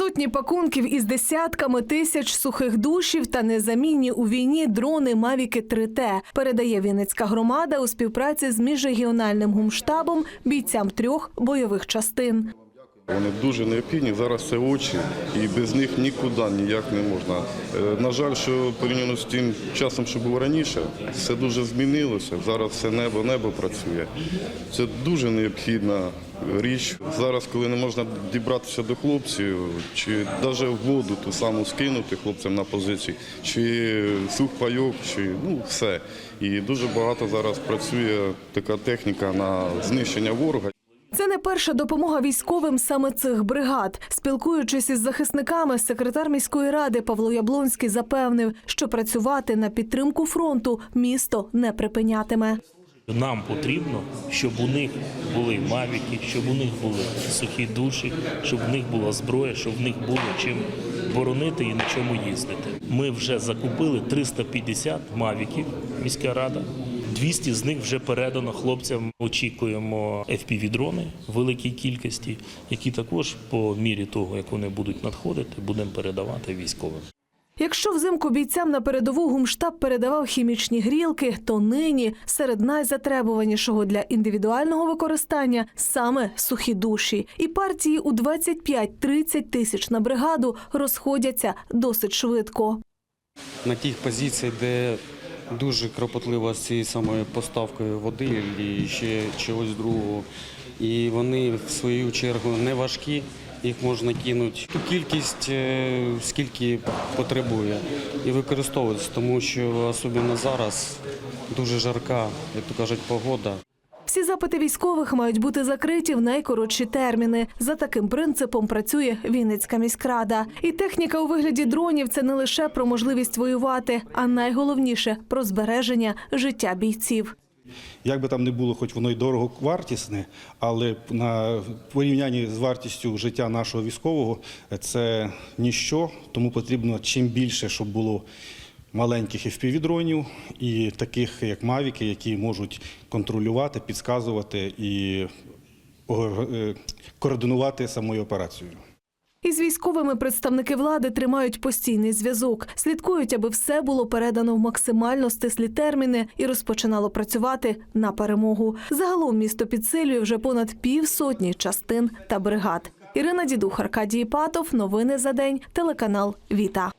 Сотні пакунків із десятками тисяч сухих душів та незамінні у війні дрони Мавіки 3Т передає Вінницька громада у співпраці з міжрегіональним гумштабом бійцям трьох бойових частин. Вони дуже необхідні. Зараз це очі, і без них нікуди ніяк не можна. Е, На жаль, що порівняно з тим часом, що було раніше, все дуже змінилося. Зараз все небо, небо працює. Це дуже необхідна річ. Зараз, коли не можна дібратися до хлопців, чи навіть воду ту саму скинути хлопцям на позиції, чи сухпайок, чи ну все. І дуже багато зараз працює така техніка на знищення ворога. Це не перша допомога військовим саме цих бригад. Спілкуючись із захисниками, секретар міської ради Павло Яблонський запевнив, що працювати на підтримку фронту місто не припинятиме. Нам потрібно, щоб у них були мавіки, щоб у них були сухі душі, щоб в них була зброя, щоб в них було чим боронити і на чому їздити. Ми вже закупили 350 мавіків, міська рада. 200 з них вже передано хлопцям. Очікуємо FPV-дрони в великій кількості, які також по мірі того, як вони будуть надходити, будемо передавати військовим. Якщо взимку бійцям на передову гумштаб передавав хімічні грілки, то нині серед найзатребуванішого для індивідуального використання саме сухі душі. І партії у 25-30 тисяч на бригаду розходяться досить швидко. на тих позиціях, де дуже кропотлива з цією самою поставкою води і ще чогось другого. І вони в свою чергу не важкі, їх можна кинути ту кількість, е, скільки потребує, і використовуватися, тому що особливо зараз дуже жарка, як то кажуть, погода. Всі запити військових мають бути закриті в найкоротші терміни. За таким принципом працює Вінницька міськрада. І техніка у вигляді дронів це не лише про можливість воювати, а найголовніше про збереження життя бійців. Як би там не було, хоч воно й дорого вартісне, але на порівнянні з вартістю життя нашого військового це ніщо, тому потрібно чим більше, щоб було маленьких FPV-дронів і таких як Мавіки, які можуть контролювати, підказувати і е, координувати самою операцією. Із військовими представники влади тримають постійний зв'язок, слідкують, аби все було передано в максимально стислі терміни і розпочинало працювати на перемогу. Загалом місто підсилює вже понад півсотні частин та бригад. Ірина Дідух, Аркадій Патов. Новини за день. Телеканал Віта.